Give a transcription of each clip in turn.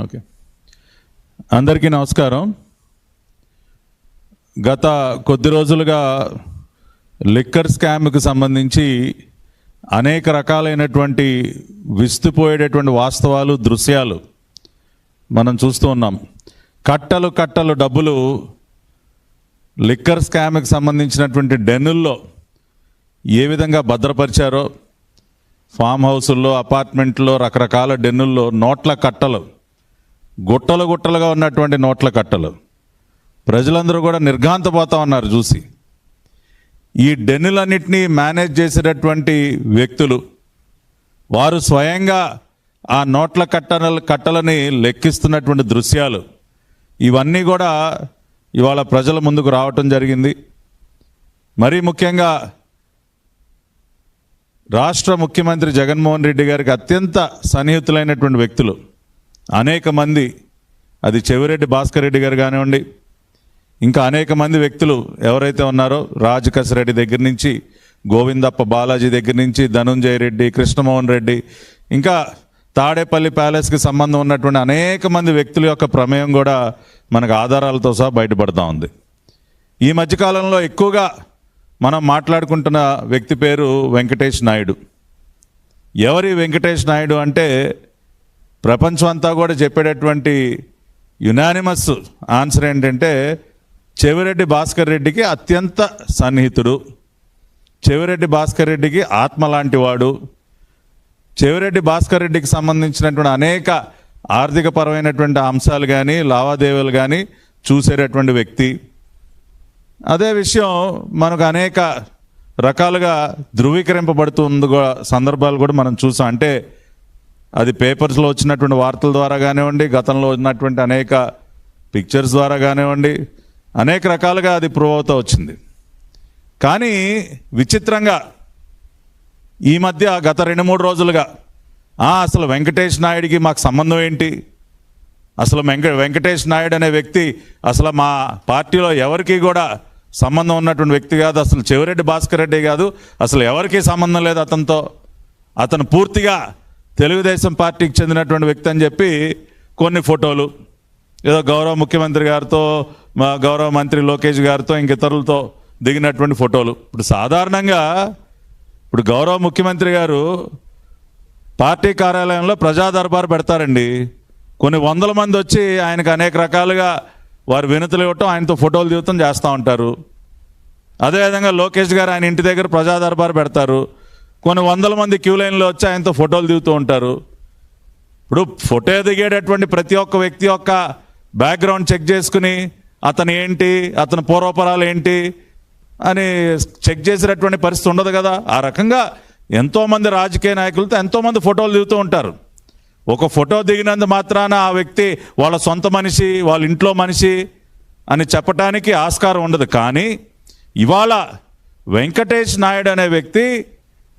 Okay. అందరికీ నమస్కారం. గత కొద్ది రోజులుగా లిక్కర్ స్కామ్కి సంబంధించి అనేక రకాలైనటువంటి విస్తుపోయేటటువంటి వాస్తవాలు దృశ్యాలు మనం చూస్తూ ఉన్నాం. కట్టలు కట్టలు డబ్బులు లిక్కర్ స్కామ్కి సంబంధించినటువంటి డెన్నుల్లో ఏ విధంగా భద్రపరిచారో ఫామ్ హౌసుల్లో అపార్ట్మెంట్లో రకరకాల డెన్నుల్లో నోట్ల కట్టలు గుట్టలు గుట్టలుగా ఉన్నటువంటి నోట్ల కట్టలు. ప్రజలందరూ కూడా నిర్ఘాంతపోతా ఉన్నారు చూసి. ఈ డెన్నులన్నింటినీ మేనేజ్ చేసేటటువంటి వ్యక్తులు వారు స్వయంగా ఆ నోట్ల కట్టల కట్టలని లెక్కిస్తున్నటువంటి దృశ్యాలు ఇవన్నీ కూడా ఇవాళ ప్రజల ముందుకు రావటం జరిగింది. మరీ ముఖ్యంగా రాష్ట్ర ముఖ్యమంత్రి జగన్మోహన్ రెడ్డి గారికి అత్యంత సన్నిహితులైనటువంటి వ్యక్తులు. అనేక మంది అది చెవిరెడ్డి భాస్కర్ రెడ్డి గారు కానివ్వండి ఇంకా అనేక మంది వ్యక్తులు ఎవరైతే ఉన్నారో రాజు రెడ్డి దగ్గర నుంచి గోవిందప్ప బాలాజీ దగ్గర నుంచి ధనుంజయ రెడ్డి కృష్ణమోహన్ రెడ్డి ఇంకా తాడేపల్లి ప్యాలెస్కి సంబంధం ఉన్నటువంటి అనేక మంది వ్యక్తుల యొక్క ప్రమేయం కూడా మనకు ఆధారాలతో సహా బయటపడతా ఉంది. ఈ మధ్యకాలంలో ఎక్కువగా మనం మాట్లాడుకుంటున్న వ్యక్తి పేరు వెంకటేష్ నాయుడు. ఎవరి వెంకటేష్ నాయుడు అంటే ప్రపంచం అంతా కూడా చెప్పేటటువంటి యునానిమస్ ఆన్సర్ ఏంటంటే చెవిరెడ్డి భాస్కర్ రెడ్డికి అత్యంత సన్నిహితుడు. చెవిరెడ్డి భాస్కర్ రెడ్డికి ఆత్మ లాంటి వాడు. చెవిరెడ్డి భాస్కర్ రెడ్డికి సంబంధించినటువంటి అనేక ఆర్థిక పరమైనటువంటి అంశాలు కానీ లావాదేవీలు కానీ చూసేటటువంటి వ్యక్తి. అదే విషయం మనకు అనేక రకాలుగా ధృవీకరింపబడుతుంది సందర్భాలు కూడా మనం చూసాం. అంటే అది పేపర్స్లో వచ్చినటువంటి వార్తల ద్వారా కానివ్వండి గతంలో ఉన్నటువంటి అనేక పిక్చర్స్ ద్వారా కానివ్వండి అనేక రకాలుగా అది ప్రూవ్ అవుతూ వచ్చింది. కానీ విచిత్రంగా ఈ మధ్య గత రెండు మూడు రోజులుగా అసలు వెంకటేష్ నాయుడికి మాకు సంబంధం ఏంటి? అసలు వెంక వెంకటేష్ నాయుడు అనే వ్యక్తి అసలు మా పార్టీలో ఎవరికి కూడా సంబంధం ఉన్నటువంటి వ్యక్తి కాదు. అసలు చెవిరెడ్డి భాస్కర్ రెడ్డి కాదు. అసలు ఎవరికి సంబంధం లేదు అతనితో. అతను పూర్తిగా తెలుగుదేశం పార్టీకి చెందినటువంటి వ్యక్తి అని చెప్పి కొన్ని ఫోటోలు. ఏదో గౌరవ ముఖ్యమంత్రి గారితో మా గౌరవ మంత్రి లోకేష్ గారితో ఇంక ఇతరులతో దిగినటువంటి ఫోటోలు. ఇప్పుడు సాధారణంగా ఇప్పుడు గౌరవ ముఖ్యమంత్రి గారు పార్టీ కార్యాలయంలో ప్రజా దర్బార్ పెడతారండి. కొన్ని వందల మంది వచ్చి ఆయనకు అనేక రకాలుగా వారు వినతులు ఇవ్వటం ఆయనతో ఫోటోలు దిగుతాం చేస్తూ ఉంటారు. అదేవిధంగా లోకేష్ గారు ఆయన ఇంటి దగ్గర ప్రజా దర్బార్ పెడతారు. కొన్ని వందల మంది క్యూ లైన్లో వచ్చి ఆయనతో ఫోటోలు దిగుతూ ఉంటారు. ఇప్పుడు ఫోటో దిగేటటువంటి ప్రతి ఒక్క వ్యక్తి యొక్క బ్యాక్గ్రౌండ్ చెక్ చేసుకుని అతను ఏంటి అతని పూర్వపరాలు ఏంటి అని చెక్ చేసేటటువంటి పరిస్థితి ఉండదు కదా. ఆ రకంగా ఎంతోమంది రాజకీయ నాయకులతో ఎంతోమంది ఫోటోలు దిగుతూ ఉంటారు. ఒక ఫోటో దిగినందు మాత్రాన ఆ వ్యక్తి వాళ్ళ సొంత మనిషి వాళ్ళ ఇంట్లో మనిషి అని చెప్పటానికి ఆస్కారం ఉండదు. కానీ ఇవాళ వెంకటేష్ నాయుడు అనే వ్యక్తి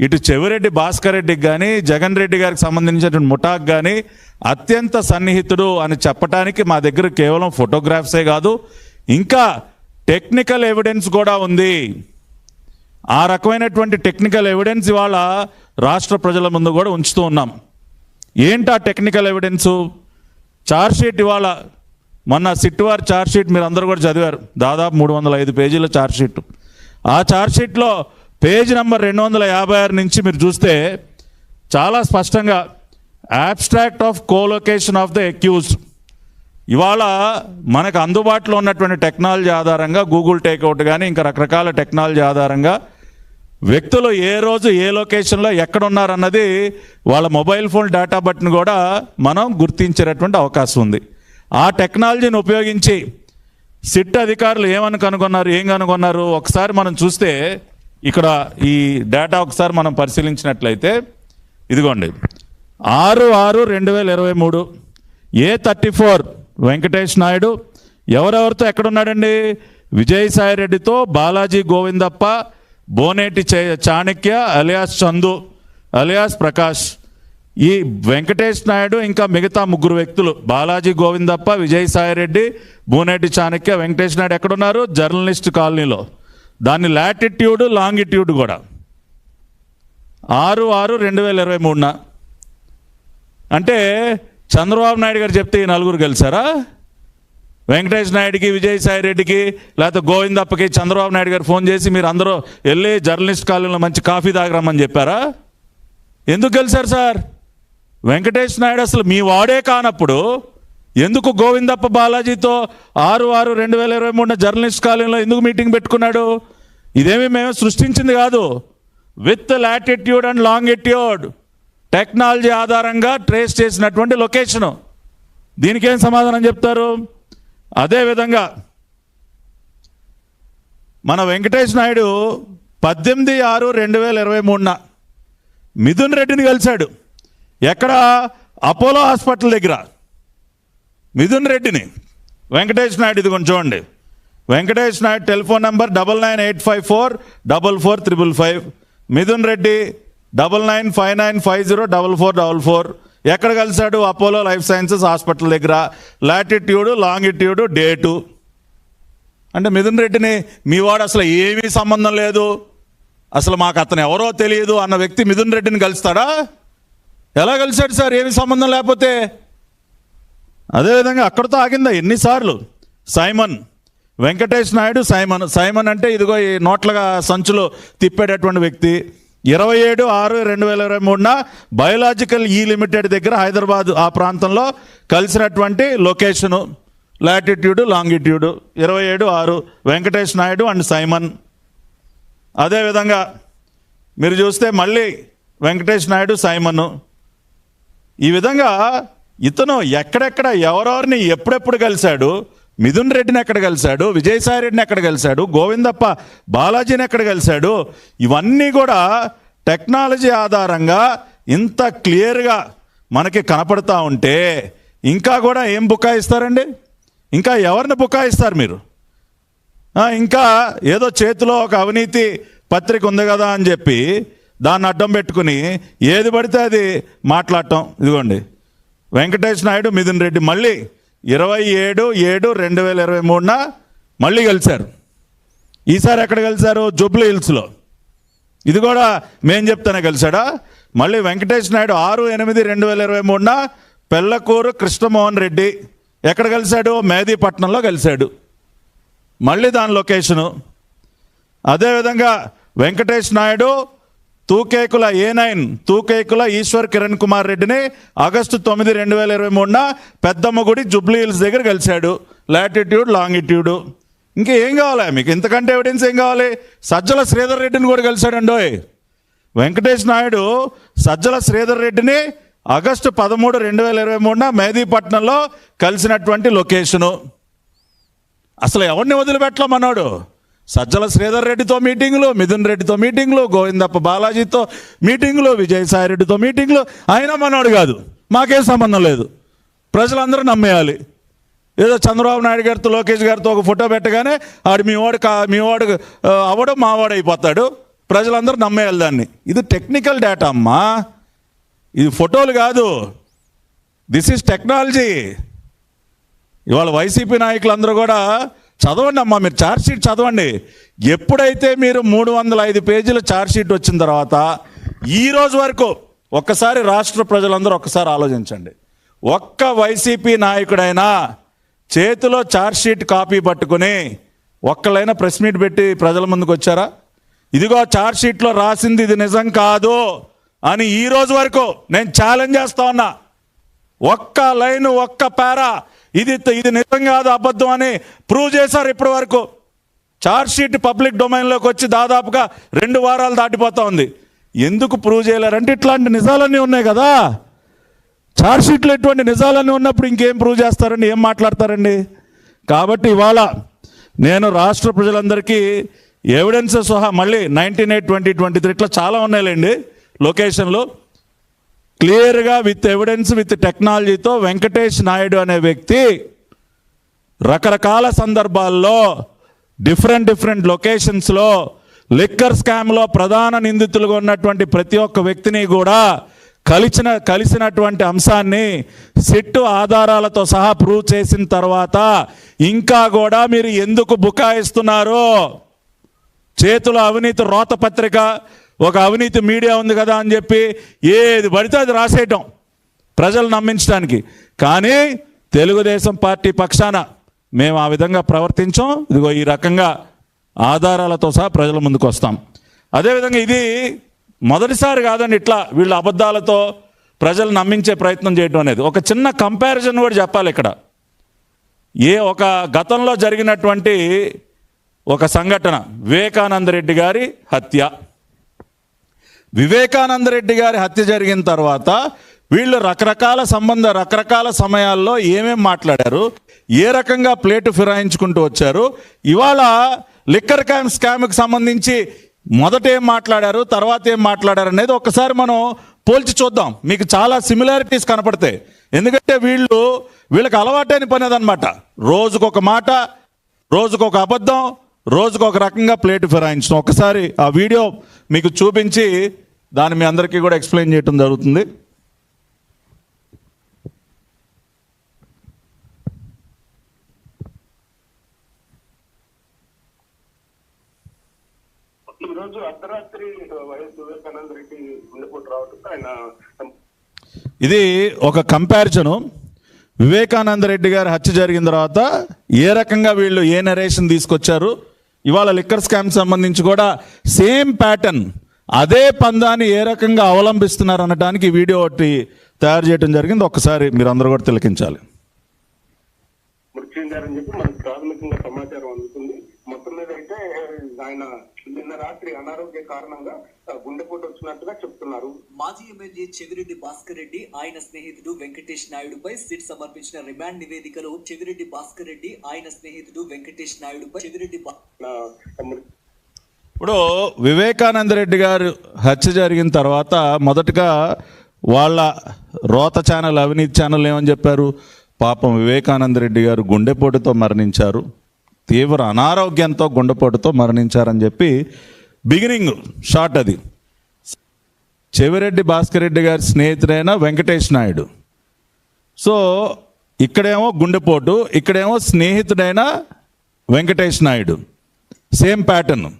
ఇటు చెవిరెడ్డి భాస్కర్ రెడ్డికి కానీ జగన్ రెడ్డి గారికి సంబంధించినటువంటి ముఠాకు కానీ అత్యంత సన్నిహితుడు అని చెప్పటానికి మా దగ్గర కేవలం ఫోటోగ్రాఫ్సే కాదు ఇంకా టెక్నికల్ ఎవిడెన్స్ కూడా ఉంది. ఆ రకమైనటువంటి టెక్నికల్ ఎవిడెన్స్ ఇవాళ రాష్ట్ర ప్రజల ముందు కూడా ఉంచుతూ ఉన్నాం. ఏంటి ఆ టెక్నికల్ ఎవిడెన్సు? చార్జ్షీట్ ఇవాళ మొన్న సిట్వార్ చార్జ్షీట్ మీరు అందరూ కూడా చదివారు. దాదాపు మూడు వందల ఐదు పేజీల చార్జ్షీట్ ఆ చార్జ్షీట్లో పేజ్ నెంబర్ రెండు వందల యాభై ఆరు నుంచి మీరు చూస్తే చాలా స్పష్టంగా abstract of collocation of the accused ఇవాళ మనకు అందుబాటులో ఉన్నటువంటి టెక్నాలజీ ఆధారంగా గూగుల్ టేక్అవుట్ కానీ ఇంకా రకరకాల టెక్నాలజీ ఆధారంగా వ్యక్తులు ఏ రోజు ఏ లొకేషన్లో ఎక్కడున్నారన్నది వాళ్ళ మొబైల్ ఫోన్ డేటా బట్టిని కూడా మనం గుర్తించేటటువంటి అవకాశం ఉంది. ఆ టెక్నాలజీని ఉపయోగించి సిట్ అధికారులు ఏమని కనుగొన్నారు ఏం కనుగొన్నారు? ఒకసారి మనం చూస్తే ఇక్కడ ఈ డేటా ఒకసారి మనం పరిశీలించినట్లయితే ఇదిగోండి. ఆరు ఆరు రెండు వేల ఇరవై మూడు A thirty four Venkatesh Naidu ఎవరెవరితో ఎక్కడున్నాడండి? విజయసాయి రెడ్డితో బాలాజీ గోవిందప్ప బోనేటి చాణక్య అలియాస్ చందు అలియాస్ ప్రకాష్. ఈ వెంకటేష్ నాయుడు ఇంకా మిగతా ముగ్గురు వ్యక్తులు బాలాజీ గోవిందప్ప విజయసాయి రెడ్డి బోనేటి చాణక్య వెంకటేష్ నాయుడు ఎక్కడున్నారు? జర్నలిస్ట్ కాలనీలో. దాని లాటిట్యూడ్ లాంగిట్యూడ్ కూడా. ఆరు ఆరు రెండు వేల ఇరవై మూడున. అంటే చంద్రబాబు నాయుడు గారు చెప్తే ఈ నలుగురు గెలిచారా? వెంకటేష్ నాయుడికి విజయసాయి రెడ్డికి లేకపోతే గోవిందప్పకి చంద్రబాబు నాయుడు గారు ఫోన్ చేసి మీరు అందరూ వెళ్ళి జర్నలిస్ట్ కాలనీలో మంచి కాఫీ తాగరమ్మని చెప్పారా? ఎందుకు గెలిచారు సార్? వెంకటేష్ నాయుడు అసలు మీ వాడే కానప్పుడు ఎందుకు గోవిందప్ప బాలాజీతో ఆరు ఆరు రెండు వేల ఇరవై మూడున జర్నలిస్ట్ కాలనీలో ఎందుకు మీటింగ్ పెట్టుకున్నాడు? ఇదేమి మేము సృష్టించింది కాదు. With latitude and longitude technology ఆధారంగా ట్రేస్ చేసినటువంటి లొకేషను దీనికేం సమాధానం చెప్తారు? అదేవిధంగా మన వెంకటేష్ నాయుడు పద్దెనిమిది ఆరు రెండు వేల ఇరవై మూడున మిథున్ రెడ్డిని కలిశాడు. ఎక్కడ? అపోలో హాస్పిటల్ దగ్గర. మిథున్ రెడ్డిని. వెంకటేష్ నాయుడు ఇది కొంచెం చూడండి. Venkatesh Naidu telephone number double nine eight five four double four triple five. Mithun Reddy double nine five nine five zero double four double four. ఎక్కడ కలిశాడు? అపోలో లైఫ్ సైన్సెస్ హాస్పిటల్ దగ్గర. Latitude longitude date అంటే మిథున్ రెడ్డిని మీ వాడు అసలు ఏమీ సంబంధం లేదు. అసలు మాకు అతను ఎవరో తెలియదు అన్న వ్యక్తి మిథున్ రెడ్డిని కలుస్తాడా? ఎలా కలిశాడు సార్? ఏమి సంబంధం లేకపోతే? అదేవిధంగా అక్కడితో ఆగిందా? ఎన్నిసార్లు? Simon. Venkatesh Naidu Simon Simon అంటే ఇదిగో ఈ నోట్లుగా సంచులు తిప్పేటటువంటి వ్యక్తి. ఇరవై ఏడు ఆరు రెండు వేల ఇరవై మూడున బయోలాజికల్ ఈ లిమిటెడ్ దగ్గర హైదరాబాద్ ఆ ప్రాంతంలో కలిసినటువంటి లొకేషను లాటిట్యూడ్ లాంగిట్యూడ్. ఇరవై ఏడు ఆరు వెంకటేష్ నాయుడు అండ్ సైమన్. అదేవిధంగా మీరు చూస్తే మళ్ళీ వెంకటేష్ నాయుడు సైమన్. ఈ విధంగా ఇతను ఎక్కడెక్కడ ఎవరెవరిని ఎప్పుడెప్పుడు కలిశాడు మిథున్ రెడ్డిని ఎక్కడ కలిశాడు? విజయసాయి రెడ్డిని ఎక్కడ కలిశాడు? గోవిందప్ప బాలాజీని ఎక్కడ కలిశాడు? ఇవన్నీ కూడా టెక్నాలజీ ఆధారంగా ఇంత క్లియర్గా మనకి కనపడతా ఉంటే ఇంకా కూడా ఏం బుకాయిస్తారండి? ఇంకా ఎవరిని బుకాయిస్తారు మీరు? ఇంకా ఏదో చేతిలో ఒక అవినీతి పత్రిక ఉంది కదా అని చెప్పి దాన్ని అడ్డం పెట్టుకుని ఏది పడితే అది మాట్లాడటం. ఇదిగోండి. వెంకటేష్ నాయుడు మిథున్ రెడ్డి మళ్ళీ ఇరవై ఏడు ఏడు రెండు వేల ఇరవై మూడున మళ్ళీ కలిశారు ఈసారి ఎక్కడ కలిశారు జూబ్లీ హిల్స్లో. ఇది కూడా మేం చెప్తానే కలిశాడా మళ్ళీ వెంకటేష్ నాయుడు ఆరు ఎనిమిది రెండు వేల ఇరవై మూడున పెళ్ళకూరు కృష్ణమోహన్ రెడ్డి. ఎక్కడ కలిశాడు మేదీపట్నంలో కలిశాడు మళ్ళీ దాని లొకేషను. అదేవిధంగా వెంకటేష్ నాయుడు తూకేకుల ఏ నైన్ తూకేకుల ఈశ్వర్ కిరణ్ కుమార్ రెడ్డిని ఆగస్టు తొమ్మిది రెండు వేల ఇరవై మూడున పెద్దమ్మ గుడి జుబ్లీ హిల్స్ దగ్గర కలిశాడు. లాటిట్యూడ్ లాంగిట్యూడ్ ఇంకా ఏం కావాలి? మీకు ఇంతకంటే ఎవిడెన్స్ ఏం కావాలి? సజ్జల శ్రీధర్ రెడ్డిని కూడా కలిశాడండోయ్ వెంకటేష్ నాయుడు సజ్జల శ్రీధర్ రెడ్డిని ఆగస్టు పదమూడు రెండు వేల ఇరవై మూడున మేదీపట్నంలో కలిసినటువంటి లొకేషను. అసలు ఎవరిని వదిలిపెట్టలో మనోడు? సజ్జల శ్రీధర్ రెడ్డితో మీటింగ్లు మిథున్ రెడ్డితో మీటింగ్లు గోవిందప్ప బాలాజీతో మీటింగ్లు విజయసాయి రెడ్డితో మీటింగ్లు. ఆయన మనోడు కాదు. మాకేం సంబంధం లేదు. ప్రజలందరూ నమ్మేయాలి. ఏదో చంద్రబాబు నాయుడు గారితో లోకేష్ గారితో ఒక ఫోటో పెట్టగానే ఆడు మీ వాడు కా మీ వాడు అవడం మావాడు అయిపోతాడు. ప్రజలందరూ నమ్మేయాలి దాన్ని. ఇది టెక్నికల్ డేటా అమ్మా. ఇది ఫోటోలు కాదు. This is technology. ఇవాళ వైసీపీ నాయకులందరూ కూడా చదవండి అమ్మా మీరు ఛార్జ్షీట్ చదవండి. ఎప్పుడైతే మీరు మూడు వందల ఐదు పేజీల ఛార్జ్షీట్ వచ్చిన తర్వాత ఈ రోజు వరకు ఒక్కసారి రాష్ట్ర ప్రజలందరూ ఒక్కసారి ఆలోచించండి. ఒక్క వైసీపీ నాయకుడైనా చేతిలో ఛార్జ్షీట్ కాపీ పట్టుకుని ఒక్కలైనా ప్రెస్ మీట్ పెట్టి ప్రజల ముందుకు వచ్చారా? ఇదిగో ఛార్జ్షీట్లో రాసింది ఇది నిజం కాదు అని ఈ రోజు వరకు నేను ఛాలెంజ్ చేస్తా ఉన్నా. ఒక్క లైన్ ఒక్క పారా. ఇది ఇది నిజం కాదు అబద్ధం అని ప్రూవ్ చేశారు ఇప్పటి వరకు. షీట్ పబ్లిక్ డొమైన్లోకి వచ్చి దాదాపుగా రెండు వారాలు దాటిపోతా ఉంది. ఎందుకు ప్రూవ్ చేయలేరంటే ఇట్లాంటి నిజాలన్నీ ఉన్నాయి కదా. షీట్లో ఎటువంటి నిజాలన్నీ ఉన్నప్పుడు ఇంకేం ప్రూవ్ చేస్తారండి? ఏం మాట్లాడతారండి? కాబట్టి ఇవాళ నేను రాష్ట్ర ప్రజలందరికీ ఎవిడెన్స్ సహా మళ్ళీ nineteen eight twenty twenty three ఇట్లా చాలా ఉన్నాయిలేండి. లొకేషన్లు క్లియర్గా విత్ ఎవిడెన్స్ విత్ టెక్నాలజీతో వెంకటేష్ నాయుడు అనే వ్యక్తి రకరకాల సందర్భాల్లో డిఫరెంట్ డిఫరెంట్ లొకేషన్స్లో లిక్కర్ స్కామ్లో ప్రధాన నిందితులుగా ఉన్నటువంటి ప్రతి ఒక్క వ్యక్తిని కూడా కలిసిన కలిసినటువంటి అంశాన్ని సిట్టు ఆధారాలతో సహా ప్రూవ్ చేసిన తర్వాత ఇంకా కూడా మీరు ఎందుకు బుకాయిస్తున్నారు? చేతుల అవినీతి రోతపత్రిక ఒక అవినీతి మీడియా ఉంది కదా అని చెప్పి ఏది పడితే అది రాసేయటం ప్రజలు నమ్మించడానికి. కానీ తెలుగుదేశం పార్టీ పక్షాన మేము ఆ విధంగా ప్రవర్తించాం. ఇదిగో ఈ రకంగా ఆధారాలతో సహా ప్రజల ముందుకు వస్తాం. అదేవిధంగా ఇది మొదటిసారి కాదండి ఇట్లా వీళ్ళ అబద్ధాలతో ప్రజలు నమ్మించే ప్రయత్నం చేయడం అనేది. ఒక చిన్న కంపారిజన్ కూడా చెప్పాలి ఇక్కడ. ఏ ఒక గతంలో జరిగినటువంటి ఒక సంఘటన వివేకానంద రెడ్డి గారి హత్య. వివేకానంద రెడ్డి గారి హత్య జరిగిన తర్వాత వీళ్ళు రకరకాల సంబంధ రకరకాల సమయాల్లో ఏమేం మాట్లాడారు ఏ రకంగా ప్లేటు ఫిరాయించుకుంటూ వచ్చారు ఇవాళ లిక్కర్ క్యామ్ స్కామ్కి సంబంధించి మొదట ఏం మాట్లాడారు తర్వాత ఏం మాట్లాడారు అనేది ఒకసారి మనం పోల్చి చూద్దాం. మీకు చాలా సిమిలారిటీస్ కనపడతాయి. ఎందుకంటే వీళ్ళు వీళ్ళకి అలవాటైన పని అదనమాట. రోజుకొక మాట రోజుకొక అబద్ధం రోజుకొక రకంగా ప్లేట్ ఫిరాయించడం. ఒకసారి ఆ వీడియో మీకు చూపించి దాన్ని మీ అందరికీ కూడా ఎక్స్ప్లెయిన్ చేయడం జరుగుతుంది. ఈ రోజు అర్ధరాత్రి వైఎస్ వివేకానంద రెడ్డి గుండెపోటు రావడంతో ఆయన ఇది ఒక కంపారిజను. వివేకానంద రెడ్డి గారి హత్య జరిగిన తర్వాత ఏ రకంగా వీళ్ళు ఏ నరేషన్ తీసుకొచ్చారు? ఇవాళ లిక్కర్ స్కామ్ సంబంధించి కూడా సేమ్ ప్యాటర్న్ అదే పందాన్ని ఏ రకంగా అవలంబిస్తున్నారు అనడానికి వీడియో ఒకటి తయారు చేయడం జరిగింది. ఒక్కసారి మీరు అందరూ కూడా తిలకించాలి. చెప్పి మనకు ప్రాథమికంగా సమాచారం అందుతుంది. మొత్తం మీద అయితే ఆయన నిన్న రాత్రి అనారోగ్య కారణంగా గుండెపోటు వచ్చినట్టుగా చెప్తున్నారు. మాజీ ఎమ్మెల్యే చెవిరెడ్డి భాస్కర్ రెడ్డి ఆయన స్నేహితుడు వెంకటేష్ నాయుడుపై సిట్ సమర్పించిన రిమాండ్ నివేదికలో చెవిరెడ్డి భాస్కర్ రెడ్డి ఆయన స్నేహితుడు వెంకటేష్ నాయుడుపై చెవిరెడ్డి ఇప్పుడు వివేకానంద రెడ్డి గారు హత్య జరిగిన తర్వాత మొదటగా వాళ్ళ రోత ఛానల్ అవినీతి ఛానల్ ఏమని చెప్పారు? పాపం వివేకానంద రెడ్డి గారు గుండెపోటుతో మరణించారు. తీవ్ర అనారోగ్యంతో గుండెపోటుతో మరణించారని చెప్పి బిగినింగ్ షార్ట్ అది. చెవిరెడ్డి భాస్కర్ రెడ్డి గారి స్నేహితుడైన వెంకటేష్ నాయుడు. సో ఇక్కడేమో గుండెపోటు ఇక్కడేమో స్నేహితుడైన వెంకటేష్ నాయుడు. Same pattern.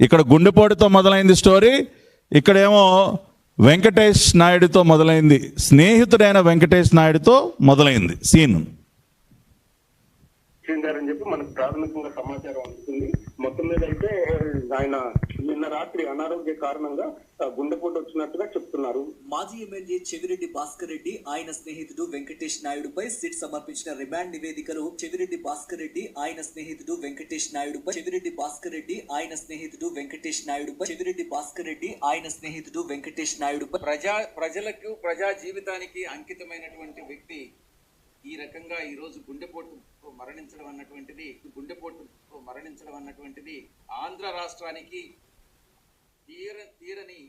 ఇక్కడ గుండెపోటుతో మొదలైంది స్టోరీ. ఇక్కడేమో వెంకటేష్ నాయుడుతో మొదలైంది. స్నేహితుడైన వెంకటేష్ నాయుడుతో మొదలైంది. సీన్. చెప్పి మనకు ప్రాథమికంగా సమాచారం అందుతుంది. మొత్తం మీద అయితే ఆయన నిన్న రాత్రి అనారోగ్య కారణంగా గుండెపోటు వచ్చినట్టుగా చెప్తున్నారు. మాజీ ఎమ్మెల్యే చెవిరెడ్డి భాస్కర్ రెడ్డి ఆయన స్నేహితుడు వెంకటేష్ నాయుడుపై సిట్ సమర్పించిన రిమాండ్ నివేదికలో చెవిరెడ్డి భాస్కర్ రెడ్డి ఆయన స్నేహితుడు వెంకటేష్ నాయుడుపై చెవిరెడ్డి భాస్కర్ రెడ్డి ఆయన స్నేహితుడు వెంకటేష్ నాయుడుపై చెవిరెడ్డి భాస్కర్ రెడ్డి ఆయన స్నేహితుడు వెంకటేష్ నాయుడుపై. ప్రజా ప్రజలకు ప్రజా జీవితానికి అంకితమైనటువంటి వ్యక్తి ఈ రకంగా ఈరోజు గుండెపోటు మరణించడం అన్నటువంటిది గుండెపోటు మరణించడం అన్నటువంటిది ఆంధ్ర రాష్ట్రానికి తీర తీరని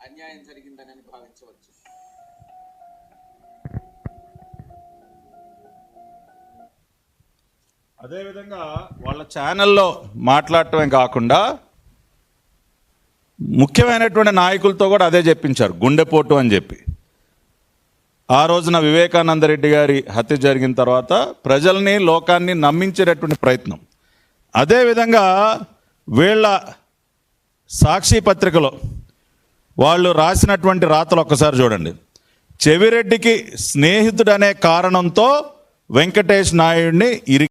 అన్యాయం జరిగిందని భావించవచ్చు. అదేవిధంగా వాళ్ళ ఛానల్లో మాట్లాడటమే కాకుండా ముఖ్యమైనటువంటి నాయకులతో కూడా అదే చెప్పించారు గుండెపోటు అని చెప్పి. ఆ రోజున వివేకానంద రెడ్డి గారి హత్య జరిగిన తర్వాత ప్రజల్ని లోకాన్ని నమ్మించేటటువంటి ప్రయత్నం. అదేవిధంగా వీళ్ళ సాక్షి పత్రికలో వాళ్ళు రాసినటువంటి రాతలు ఒక్కసారి చూడండి. చెవిరెడ్డికి స్నేహితుడనే కారణంతో వెంకటేష్ నాయుడిని ఇరి